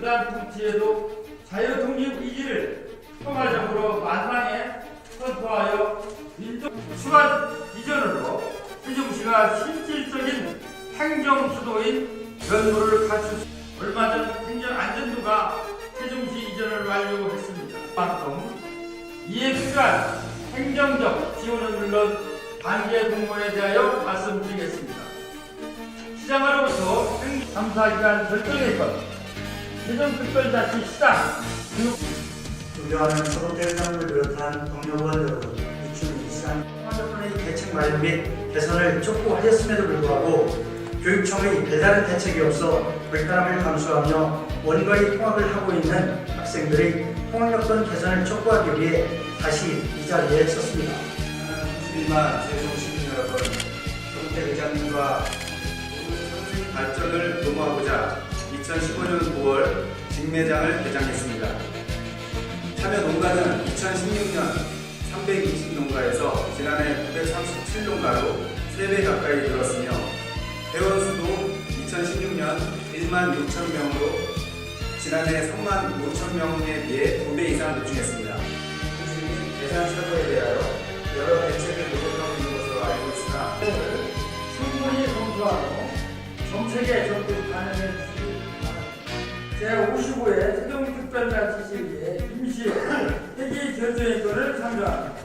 부단통치에도 자유 독립 의지를 포괄적으로 만상에 선포하여 민족 추가 비전으로 세종시가 실질적인 행정 수도인 면모를 갖출 수 얼마 전 행정 안전부가 세종시 이전을 완료했습니다. 만큼 이에 필요한 행정적 지원은 물론 관계 공무원에 대하여 말씀드리겠습니다. 시장으로부터 행감사기간 결정의 것, 세종특별자치 시장, 교육 존경하는 서동대장을 비롯한 동료원 여러분, 이춘 이시간 통화정권의 대책 마련 및 개선을 촉구하였음에도 불구하고 교육청의 별다른 대책이 없어 불편함을 감수하며 원거리 통학을 하고 있는 학생들의 통학 여건 개선을 촉구하기 위해 다시 이 자리에 섰습니다. 무슬림한 세종 시민 여러분, 정태 의장님과 선생 발전을 도모하고자 2015년 9월 직매장을 개장했습니다. 참여 농가는 2016년 320농가에서 지난해 937농가로 3배 가까이 늘었으며 회원 수도 2016년 1만 6천 명으로 지난해 3만 5천 명에 비해 2배 이상 급증했습니다. 교수님 예산 착오에 대하여 여러 대책을 노력하고 있는 것으로 알고 있으나 충분히 검토하고 정책에 적극 반영해. 제55회 세종특별자치시의회 임시 회기 결정의 건을 참조합니다.